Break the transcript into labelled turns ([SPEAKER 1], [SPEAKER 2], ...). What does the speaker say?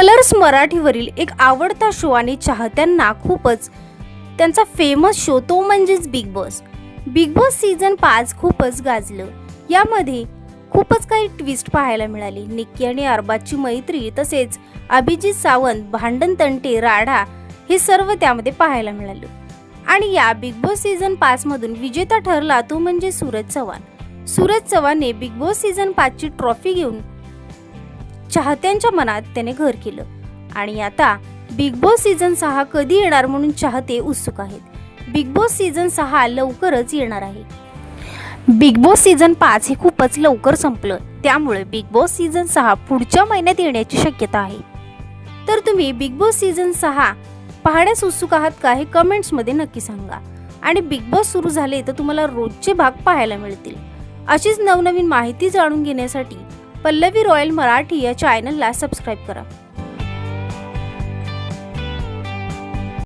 [SPEAKER 1] Colours मराठीवरील एक आवडता show आणि चाहत्यांना खूपच त्यांचा फेमस शो तो म्हणजेच Bigg Boss Bigg Boss season पाच खूपच गाजलं. यामध्ये खूपच काही ट्विस्ट पाहायला मिळाली. निक्की आणि अरबाजची मैत्री तसेच अभिजित सावंत भांडण तंटे राडा हे सर्व त्यामध्ये पाहायला मिळालं. आणि या बिग बॉस सीझन पाचमधून विजेता ठरला तो म्हणजे सूरज चव्हाण. सूरज चव्हाणने बिग बॉस सीझन पाचची ट्रॉफी घेऊन चाहत्यांच्या मनात त्याने घर केलं. आणि आता बिग बॉस सीझन सहा कधी येणार म्हणून चाहते उत्सुक आहेत. बिग बॉस सीझन सहा लवकरच येणार आहे. बिग बॉस सीझन पाच हे खूपच लवकर संपलं. त्यामुळे बिग बॉस सीझन सहा पुढच्या महिन्यात येण्याची शक्यता आहे. तर तुम्ही बिग बॉस सीझन सहा पाहण्यास उत्सुक आहात का हे कमेंट्समध्ये नक्की सांगा. आणि बिग बॉस सुरू झाले तर तुम्हाला रोजचे भाग पाहायला मिळतील. अशीच नवनवीन माहिती जाणून घेण्यासाठी पल्लवी रॉयल मराठी या चॅनलला सबस्क्राईब करा.